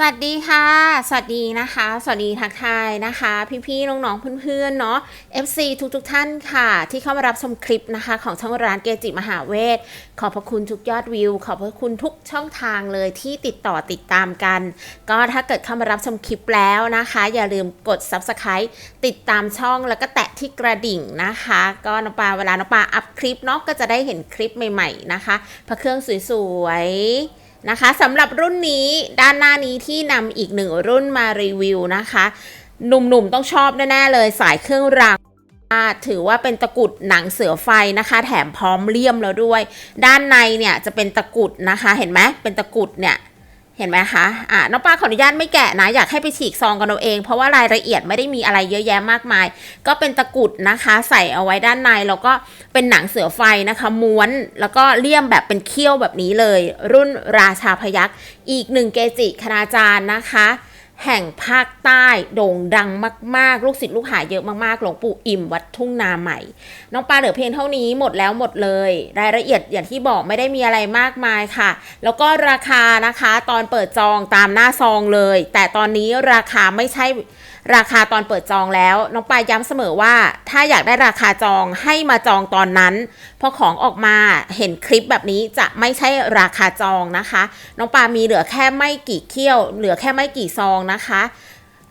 สวัสดีค่ะ สวัสดีนะคะ สวัสดีทักทายนะคะ พี่ๆ น้องๆ เพื่อนๆ เนาะ FC ทุกๆ ท่านค่ะ ที่เข้ามารับชมคลิปนะคะ ของช่องร้านเกจิมหาเวท ขอบพระคุณทุกยอดวิว ขอบพระคุณทุกช่องทางเลยที่ติดต่อติดตามกัน ก็ถ้าเกิดเข้ามารับชมคลิปแล้วนะคะ อย่าลืมกด Subscribe ติดตามช่องแล้วก็แตะที่กระดิ่งนะคะ ก็น้องปาเวลาน้องปาอัพคลิปเนาะก็จะได้เห็นคลิปใหม่ ๆ นะคะพระเครื่องสวยๆ นะคะสำหรับรุ่นนี้ด้านหน้านี้ที่นำอีกหนึ่งรุ่นมารีวิวนะคะ หนุ่มๆต้องชอบแน่ๆเลยสายเครื่องรางถือว่าเป็นตะกุดหนังเสือไฟนะคะ แถมพร้อมเลี่ยมแล้วด้วย ด้านในเนี่ยจะเป็นตะกุดนะคะ เห็นไหมเป็นตะกุดเนี่ย เห็นไหมคะ อ่าน้องปลาขออนุญาตไม่แกะนะ อยากให้ไปฉีกซองกันเอาเอง เพราะว่ารายละเอียดไม่ได้มีอะไรเยอะแยะมากมาย ก็เป็นตะกุดนะคะ ใส่เอาไว้ด้านใน แล้วก็เป็นหนังเสือไฟนะคะ ม้วน แล้วก็เลี่ยมแบบเป็นเขี้ยวแบบนี้เลย รุ่นราชาพยักษ์ อีกหนึ่งเกจิคณาจารย์นะคะ แห่งภาคใต้โด่งดังมาก ๆ ลูกศิษย์ลูกหาเยอะมากๆ หลวงปู่อิ่มวัดทุ่งนาใหม่ น้องปลาเหลือเพียงเท่านี้หมดแล้วหมดเลย รายละเอียดอย่างที่บอกไม่ได้มีอะไรมากมายค่ะ แล้วก็ราคานะคะตอนเปิดจองตามหน้าซองเลย แต่ตอนนี้ราคาไม่ใช่ ราคาตอนเปิดจองแล้ว น้องปาย้ำเสมอว่า ถ้าอยากได้ราคาจองให้มาจองตอนนั้น พอของออกมาเห็นคลิปแบบนี้จะไม่ใช่ราคาจองนะคะ น้องปามีเหลือแค่ไม่กี่เขี้ยว เหลือแค่ไม่กี่ซองนะคะ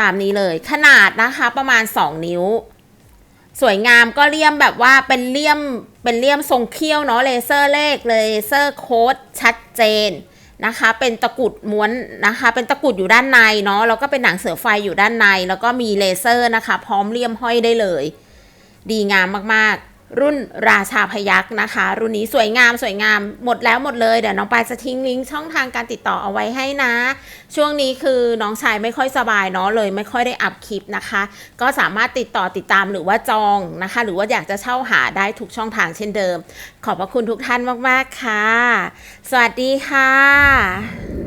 ตามนี้เลยขนาดนะคะประมาณ 2 นิ้ว สวยงามก็เลี่ยมแบบว่าเป็นเลี่ยมเป็นเลี่ยมทรงเขี้ยวเนาะเลเซอร์เลขเลเซอร์โค้ดชัดเจน นะคะ เป็นตะกุดม้วนนะคะ เป็นตะกุดอยู่ด้านในเนาะแล้วก็เป็นหนังเสือไฟอยู่ด้านใน แล้วก็มีเลเซอร์นะคะ พร้อมเลี่ยมห้อยได้เลย ดีงามมากๆ รุ่นราชาพยักษ์นะคะ รุ่นนี้สวยงามสวยงามหมดแล้วหมดเลย เดี๋ยวน้องปายจะทิ้งลิงก์ช่องทางการติดต่อเอาไว้ให้นะ ช่วงนี้คือน้องชายไม่ค่อยสบายเนาะเลยไม่ค่อยได้อัพคลิปนะคะ ก็สามารถติดต่อติดตามหรือว่าจองนะคะ หรือว่าอยากจะเช่าหาได้ทุกช่องทางเช่นเดิม ขอบพระคุณทุกท่านมากๆค่ะ สวัสดีค่ะ